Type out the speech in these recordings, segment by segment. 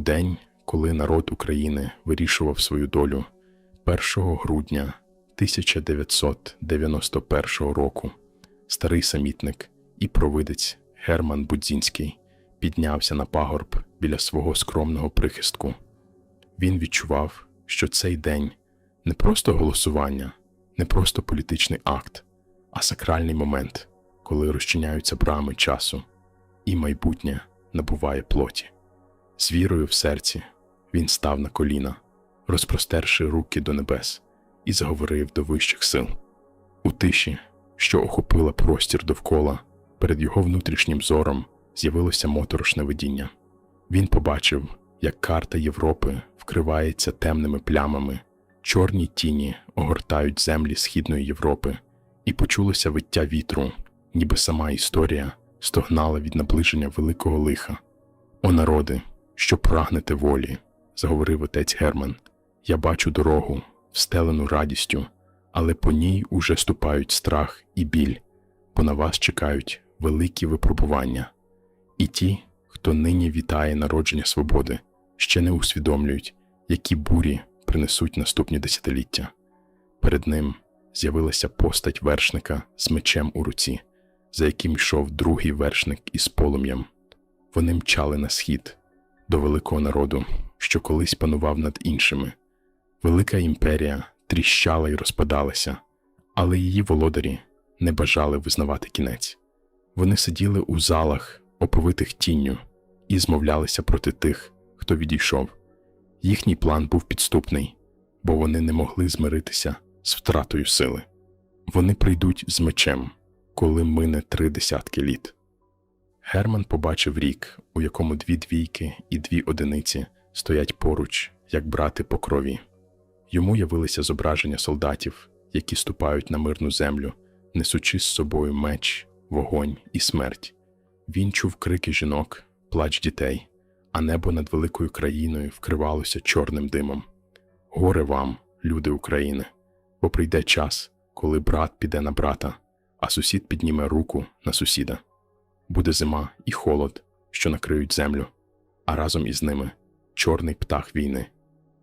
День, коли народ України вирішував свою долю, 1 грудня 1991 року, старий самітник і провидець Герман Будзінський піднявся на пагорб біля свого скромного прихистку. Він відчував, що цей день не просто голосування, не просто політичний акт, а сакральний момент, коли розчиняються брами часу, і майбутнє набуває плоті. З вірою в серці він став на коліна, розпростерши руки до небес, і заговорив до вищих сил. У тиші, що охопила простір довкола, перед його внутрішнім зором з'явилося моторошне видіння. Він побачив, як карта Європи вкривається темними плямами, чорні тіні огортають землі Східної Європи, і почулося виття вітру, ніби сама історія стогнала від наближення великого лиха. О народи, що прагнете волі, заговорив отець Герман. Я бачу дорогу, встелену радістю, але по ній уже ступають страх і біль, бо на вас чекають великі випробування. І ті, хто нині вітає народження свободи, ще не усвідомлюють, які бурі принесуть наступні десятиліття. Перед ним з'явилася постать вершника з мечем у руці, за яким йшов другий вершник із полум'ям. Вони мчали на схід до великого народу, що колись панував над іншими. Велика імперія тріщала і розпадалася, але її володарі не бажали визнавати кінець. Вони сиділи у залах, оповитих тінню, і змовлялися проти тих, хто відійшов. Їхній план був підступний, бо вони не могли змиритися з втратою сили. Вони прийдуть з мечем, коли мине три десятки літ. Герман побачив рік, у якому дві двійки і дві одиниці стоять поруч, як брати по крові. Йому явилися зображення солдатів, які ступають на мирну землю, несучи з собою меч, вогонь і смерть. Він чув крики жінок, плач дітей, а небо над великою країною вкривалося чорним димом. Горе вам, люди України, бо прийде час, коли брат піде на брата, а сусід підніме руку на сусіда. Буде зима і холод, що накриють землю, а разом із ними чорний птах війни.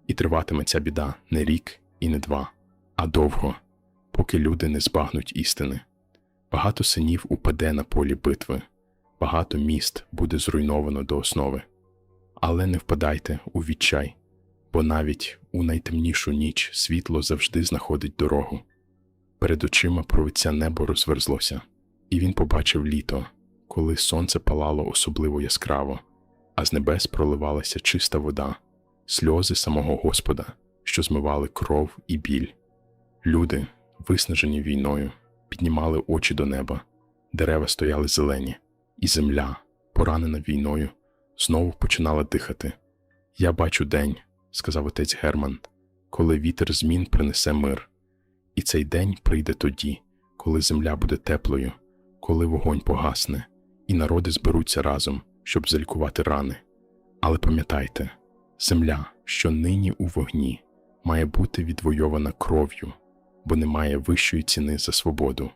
І триватиме ця біда не рік і не два, а довго, поки люди не збагнуть істини. Багато синів упаде на полі битви, багато міст буде зруйновано до основи. Але не впадайте у відчай, бо навіть у найтемнішу ніч світло завжди знаходить дорогу. Перед очима провиця небо розверзлося, і він побачив літо, коли сонце палало особливо яскраво, а з небес проливалася чиста вода, сльози самого Господа, що змивали кров і біль. Люди, виснажені війною, піднімали очі до неба, дерева стояли зелені, і земля, поранена війною, знову починала дихати. Я бачу день, сказав отець Герман, коли вітер змін принесе мир. І цей день прийде тоді, коли земля буде теплою, коли вогонь погасне, і народи зберуться разом, щоб залікувати рани. Але пам'ятайте, земля, що нині у вогні, має бути відвойована кров'ю, бо немає вищої ціни за свободу.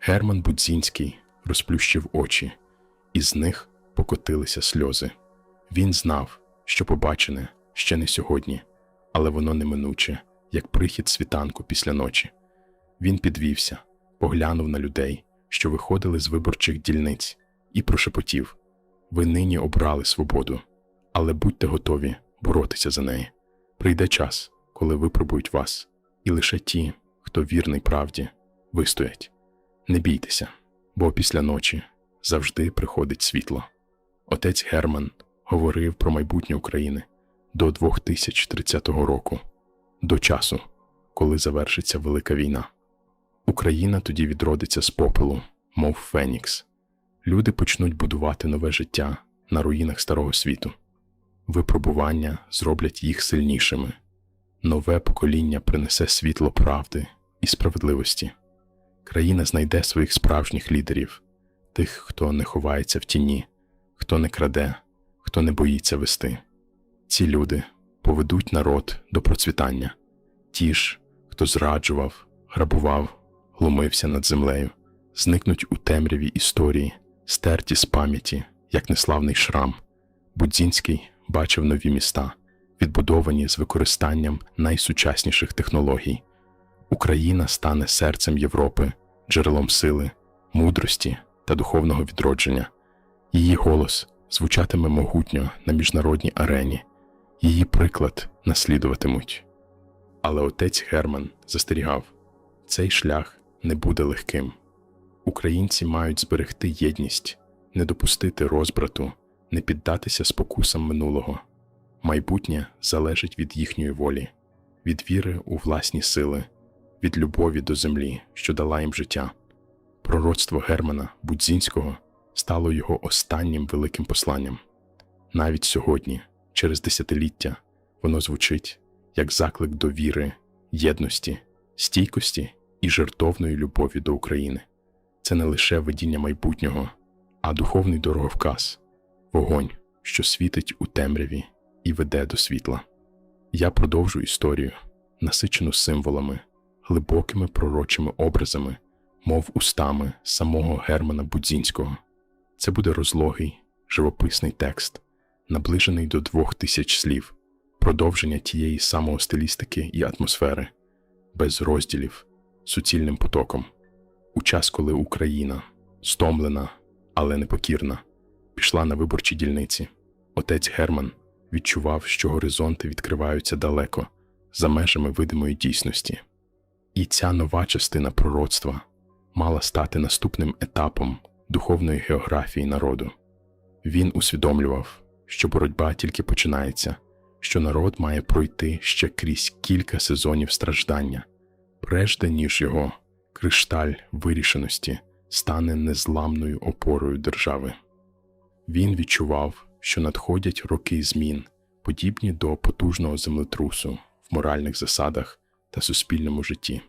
Герман Будзінський розплющив очі, і з них покотилися сльози. Він знав, що побачене ще не сьогодні, але воно неминуче, як прихід світанку після ночі. Він підвівся, поглянув на людей, що виходили з виборчих дільниць, і прошепотів: Ви нині обрали свободу, але будьте готові боротися за неї. Прийде час, коли випробують вас, і лише ті, хто вірний правді, вистоять. Не бійтеся, бо після ночі завжди приходить світло. Отець Герман говорив про майбутнє України до 2030 року, до часу, коли завершиться Велика війна. Україна тоді відродиться з попелу, мов Фенікс. Люди почнуть будувати нове життя на руїнах старого світу. Випробування зроблять їх сильнішими. Нове покоління принесе світло правди і справедливості. Країна знайде своїх справжніх лідерів, тих, хто не ховається в тіні, хто не краде, хто не боїться вести. Ці люди поведуть народ до процвітання, ті ж, хто зраджував, грабував, глумився над землею, зникнуть у темряві історії, стерті з пам'яті, як неславний шрам. Будзінський бачив нові міста, відбудовані з використанням найсучасніших технологій. Україна стане серцем Європи, джерелом сили, мудрості та духовного відродження. Її голос звучатиме могутньо на міжнародній арені, її приклад наслідуватимуть. Але отець Герман застерігав: цей шлях не буде легким. Українці мають зберегти єдність, не допустити розбрату, не піддатися спокусам минулого. Майбутнє залежить від їхньої волі, від віри у власні сили, від любові до землі, що дала їм життя. Пророцтво Германа Будзінського стало його останнім великим посланням. Навіть сьогодні, через десятиліття, воно звучить як заклик до віри, єдності, стійкості і жертовної любові до України. Це не лише видіння майбутнього, а духовний дороговказ, вогонь, що світить у темряві і веде до світла. Я продовжу історію, насичену символами, глибокими пророчими образами, мов устами самого Германа Будзінського. Це буде розлогий, живописний текст, наближений до двох тисяч слів, продовження тієї самої стилістики і атмосфери, без розділів, суцільним потоком. У час, коли Україна, стомлена, але непокірна, пішла на виборчі дільниці, отець Герман відчував, що горизонти відкриваються далеко, за межами видимої дійсності. І ця нова частина пророцтва мала стати наступним етапом духовної географії народу. Він усвідомлював, що боротьба тільки починається, що народ має пройти ще крізь кілька сезонів страждання, прежде ніж його кришталь вирішеності стане незламною опорою держави. Він відчував, що надходять роки змін, подібні до потужного землетрусу в моральних засадах та суспільному житті.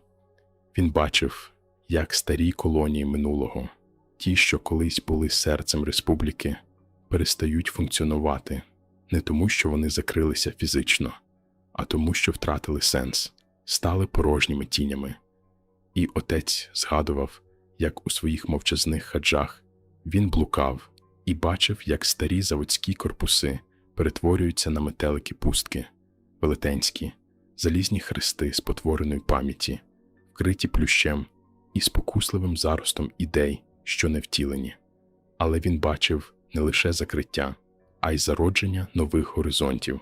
Він бачив, як старі колонії минулого, ті, що колись були серцем республіки, перестають функціонувати не тому, що вони закрилися фізично, а тому, що втратили сенс, стали порожніми тінями. І отець згадував, як у своїх мовчазних хаджах він блукав і бачив, як старі заводські корпуси перетворюються на метелики пустки, велетенські, залізні хрести спотвореної пам'яті, вкриті плющем і спокусливим заростом ідей, що не втілені. Але він бачив не лише закриття, а й зародження нових горизонтів.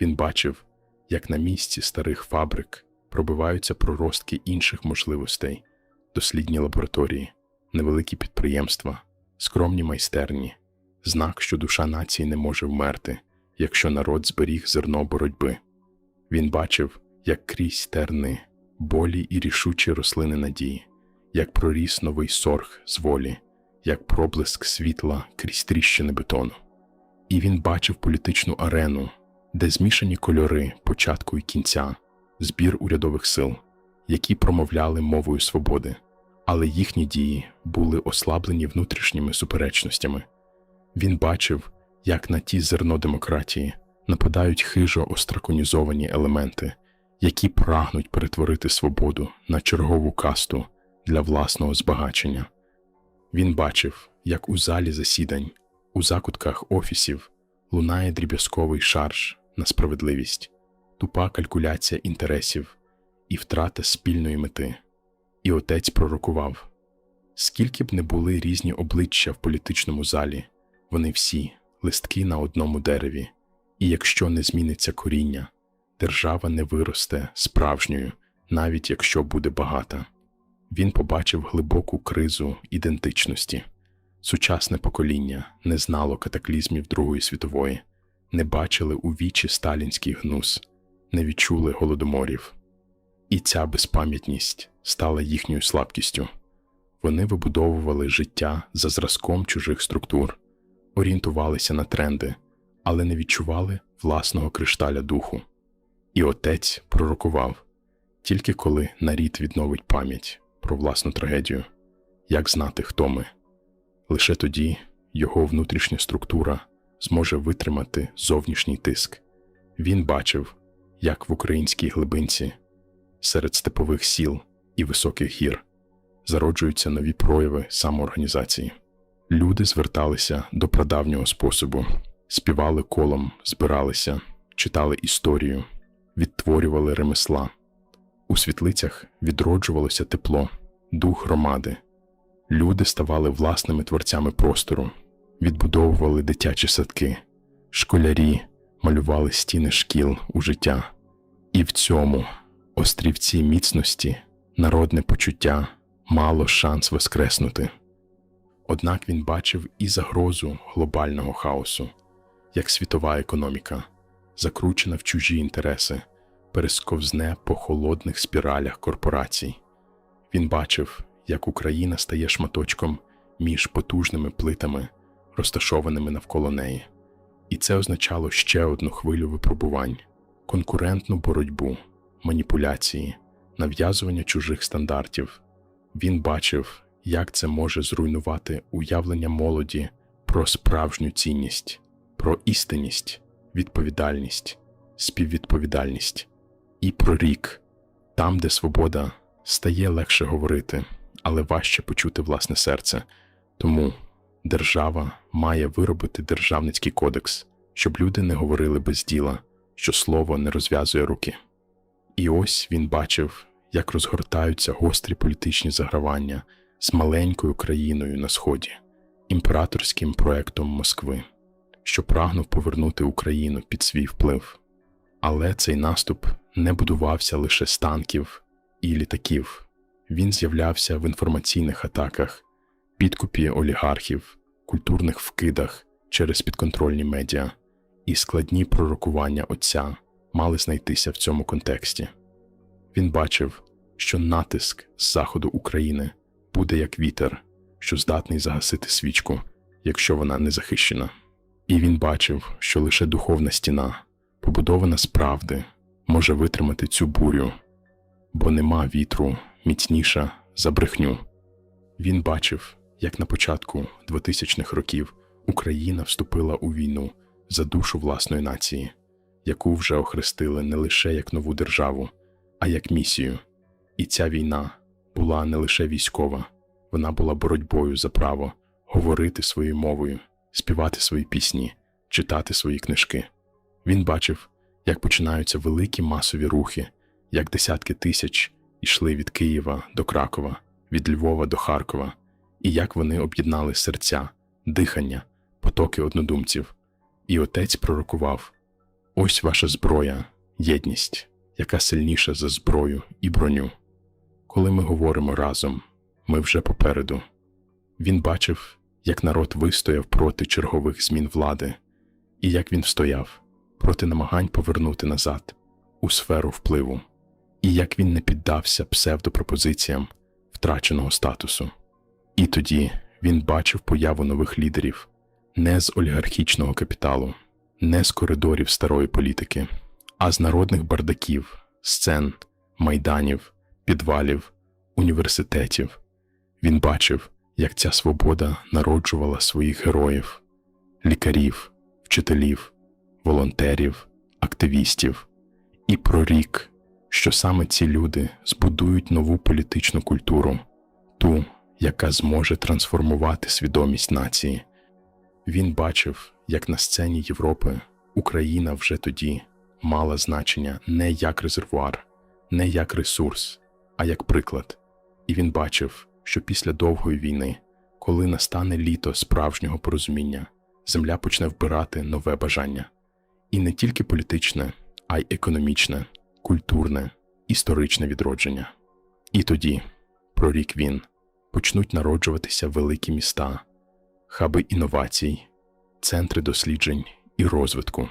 Він бачив, як на місці старих фабрик пробиваються проростки інших можливостей, дослідні лабораторії, невеликі підприємства, скромні майстерні, знак, що душа нації не може вмерти, якщо народ зберіг зерно боротьби. Він бачив, як крізь терни, болі і рішучі рослини надії, як проріс новий сорг з волі, як проблиск світла крізь тріщини бетону. І він бачив політичну арену, де змішані кольори початку і кінця, збір урядових сил, які промовляли мовою свободи, але їхні дії були ослаблені внутрішніми суперечностями. Він бачив, як на ті зерно демократії нападають хижо остраконізовані елементи, які прагнуть перетворити свободу на чергову касту для власного збагачення. Він бачив, як у залі засідань, у закутках офісів лунає дріб'язковий шарж на справедливість, тупа калькуляція інтересів і втрата спільної мети. І отець пророкував скільки б не були різні обличчя в політичному залі, вони всі листки на одному дереві, і якщо не зміниться коріння, держава не виросте справжньою, навіть якщо буде багата. Він побачив глибоку кризу ідентичності. Сучасне покоління не знало катаклізмів Другої світової, не бачили у вічі сталінський гнус, не відчули голодоморів. І ця безпам'ятність стала їхньою слабкістю. Вони вибудовували життя за зразком чужих структур, орієнтувалися на тренди, але не відчували власного кришталя духу. І отець пророкував тільки коли нарід відновить пам'ять про власну трагедію, як знати, хто ми. Лише тоді його внутрішня структура зможе витримати зовнішній тиск. Він бачив, як в українській глибинці, серед степових сіл і високих гір зароджуються нові прояви самоорганізації. Люди зверталися до прадавнього способу співали колом, збиралися, читали історію, відтворювали ремесла. У світлицях відроджувалося тепло, дух громади. Люди ставали власними творцями простору, відбудовували дитячі садки, школярі малювали стіни шкіл у життя. І в цьому острівці міцності народне почуття мало шанс воскреснути. Однак він бачив і загрозу глобального хаосу, як світова економіка, закручена в чужі інтереси, пересковзне по холодних спіралях корпорацій. Він бачив, як Україна стає шматочком між потужними плитами, розташованими навколо неї. І це означало ще одну хвилю випробувань, конкурентну боротьбу, маніпуляції, нав'язування чужих стандартів. Він бачив, як це може зруйнувати уявлення молоді про справжню цінність, про істинність, відповідальність, співвідповідальність і про рік, там, де свобода стає легше говорити, але важче почути власне серце. Тому держава має виробити державницький кодекс, щоб люди не говорили без діла, що слово не розв'язує руки. І ось він бачив, як розгортаються гострі політичні загравання з маленькою країною на сході, імператорським проектом Москви, що прагнув повернути Україну під свій вплив. Але цей наступ не будувався лише з танків і літаків. Він з'являвся в інформаційних атаках, підкупі олігархів, культурних вкидах через підконтрольні медіа, і складні пророкування отця мали знайтися в цьому контексті. Він бачив, що натиск з заходу України буде як вітер, що здатний загасити свічку, якщо вона не захищена. І він бачив, що лише духовна стіна, побудована з правди, може витримати цю бурю, бо нема вітру міцніша за брехню. Він бачив, як на початку 2000-х років Україна вступила у війну за душу власної нації, яку вже охрестили не лише як нову державу, а як місію. І ця війна була не лише військова, вона була боротьбою за право говорити своєю мовою, співати свої пісні, читати свої книжки. Він бачив, як починаються великі масові рухи, як десятки тисяч йшли від Києва до Кракова, від Львова до Харкова, і як вони об'єднали серця, дихання, потоки однодумців. І отець пророкував: ось ваша зброя, єдність, яка сильніша за зброю і броню. Коли ми говоримо разом, ми вже попереду. Він бачив, як народ вистояв проти чергових змін влади, і як він встояв проти намагань повернути назад у сферу впливу, і як він не піддався псевдопропозиціям втраченого статусу. І тоді він бачив появу нових лідерів не з олігархічного капіталу, не з коридорів старої політики, а з народних бардаків, сцен, майданів, підвалів, університетів. Він бачив, як ця свобода народжувала своїх героїв, лікарів, вчителів, волонтерів, активістів, і прорік, що саме ці люди збудують нову політичну культуру, ту, яка зможе трансформувати свідомість нації. Він бачив, як на сцені Європи Україна вже тоді мала значення не як резервуар, не як ресурс, а як приклад. І він бачив, що після довгої війни, коли настане літо справжнього порозуміння, земля почне вбирати нове бажання. І не тільки політичне, а й економічне, культурне, історичне відродження. І тоді, прорік він, почнуть народжуватися великі міста, хаби інновацій, центри досліджень і розвитку.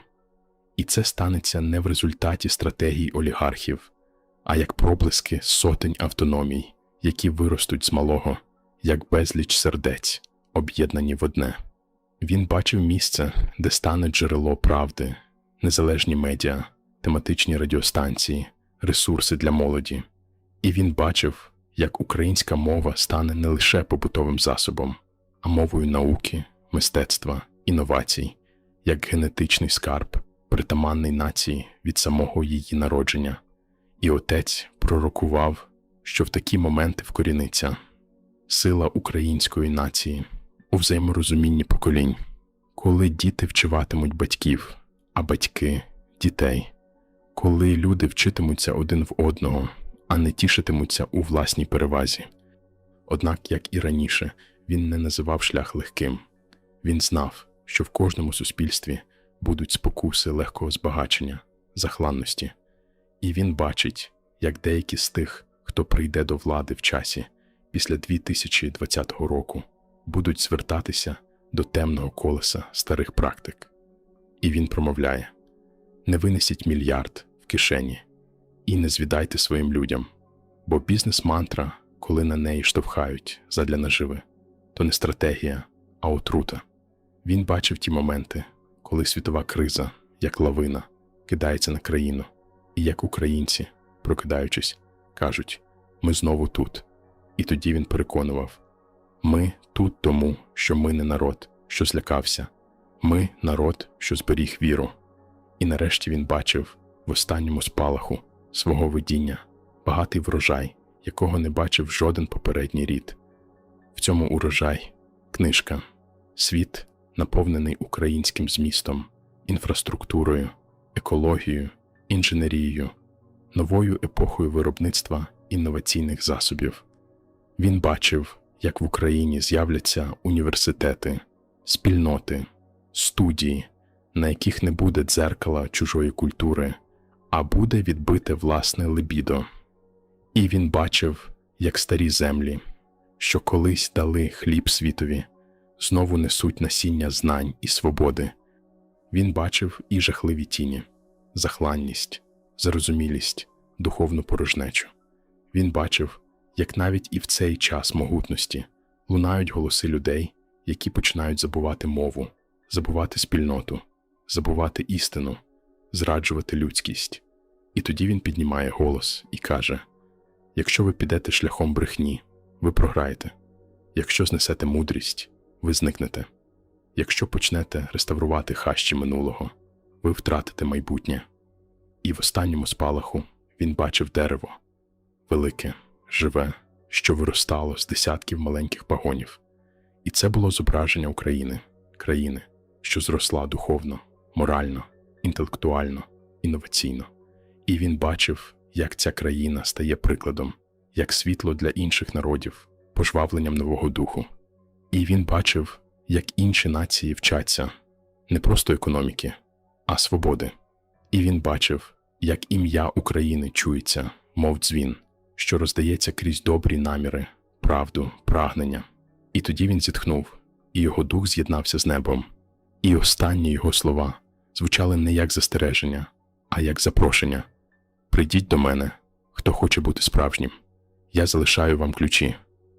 І це станеться не в результаті стратегій олігархів, а як проблиски сотень автономій, які виростуть з малого, як безліч сердець, об'єднані в одне. Він бачив місце, де стане джерело правди, незалежні медіа, тематичні радіостанції, ресурси для молоді. І він бачив, як українська мова стане не лише побутовим засобом, а мовою науки, мистецтва, інновацій, як генетичний скарб, притаманний нації від самого її народження. І отець пророкував, що в такі моменти вкоріниться сила української нації у взаєморозумінні поколінь, коли діти вчиватимуть батьків, а батьки дітей, коли люди вчитимуться один в одного, а не тішитимуться у власній перевазі. Однак, як і раніше, він не називав шлях легким. Він знав, що в кожному суспільстві будуть спокуси легкого збагачення, захланності, і він бачить, як деякі з тих, хто прийде до влади в часі після 2020 року, будуть звертатися до темного колеса старих практик. І він промовляє: не винесіть мільярд в кишені і не звідайте своїм людям, бо бізнес-мантра, коли на неї штовхають задля наживи, то не стратегія, а отрута. Він бачив ті моменти, коли світова криза, як лавина, кидається на країну, і як українці, прокидаючись, кажуть: ми знову тут. І тоді він переконував: ми тут тому, що ми не народ, що злякався, ми народ, що зберіг віру. І нарешті він бачив в останньому спалаху свого видіння багатий врожай, якого не бачив жоден попередній рід. В цьому урожай книжка, світ, наповнений українським змістом, інфраструктурою, екологією, інженерією, новою епохою виробництва інноваційних засобів. Він бачив, як в Україні з'являться університети, спільноти, студії, на яких не буде дзеркала чужої культури, а буде відбите власне либідо. І він бачив, як старі землі, що колись дали хліб світові, знову несуть насіння знань і свободи. Він бачив і жахливі тіні, захланність, зарозумілість, духовну порожнечу. Він бачив, як навіть і в цей час могутності лунають голоси людей, які починають забувати мову, забувати спільноту, забувати істину, зраджувати людськість. І тоді він піднімає голос і каже: Якщо ви підете шляхом брехні, ви програєте. Якщо знесете мудрість, ви зникнете. Якщо почнете реставрувати хащі минулого, ви втратите майбутнє. І в останньому спалаху він бачив дерево велике, живе, що виростало з десятків маленьких пагонів. І це було зображення України, країни, що зросла духовно, морально, інтелектуально, інноваційно. І він бачив, як ця країна стає прикладом, як світло для інших народів, пожвавленням нового духу. І він бачив, як інші нації вчаться не просто економіки, а свободи. І він бачив, як ім'я України чується, мов дзвін, що роздається крізь добрі наміри, правду, прагнення. І тоді він зітхнув, і його дух з'єднався з небом. І останні його слова звучали не як застереження, а як запрошення. Прийдіть до мене, хто хоче бути справжнім. Я залишаю вам ключі,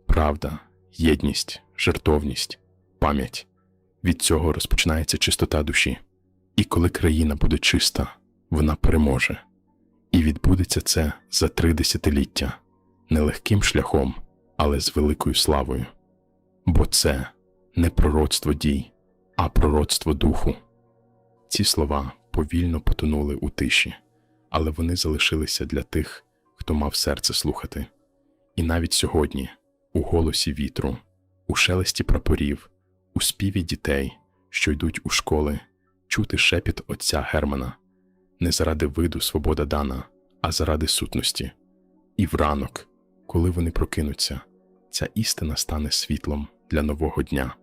правда, єдність, жертовність, пам'ять. Від цього розпочинається чистота душі. І коли країна буде чиста, вона переможе. І відбудеться це за три десятиліття, не легким шляхом, але з великою славою. Бо це не пророцтво дій, а пророцтво духу. Ці слова повільно потонули у тиші, але вони залишилися для тих, хто мав серце слухати. І навіть сьогодні, у голосі вітру, у шелесті прапорів, у співі дітей, що йдуть у школи, чути шепіт отця Германа, не заради виду свобода дана, а заради сутності. І в ранок, коли вони прокинуться, ця істина стане світлом для нового дня.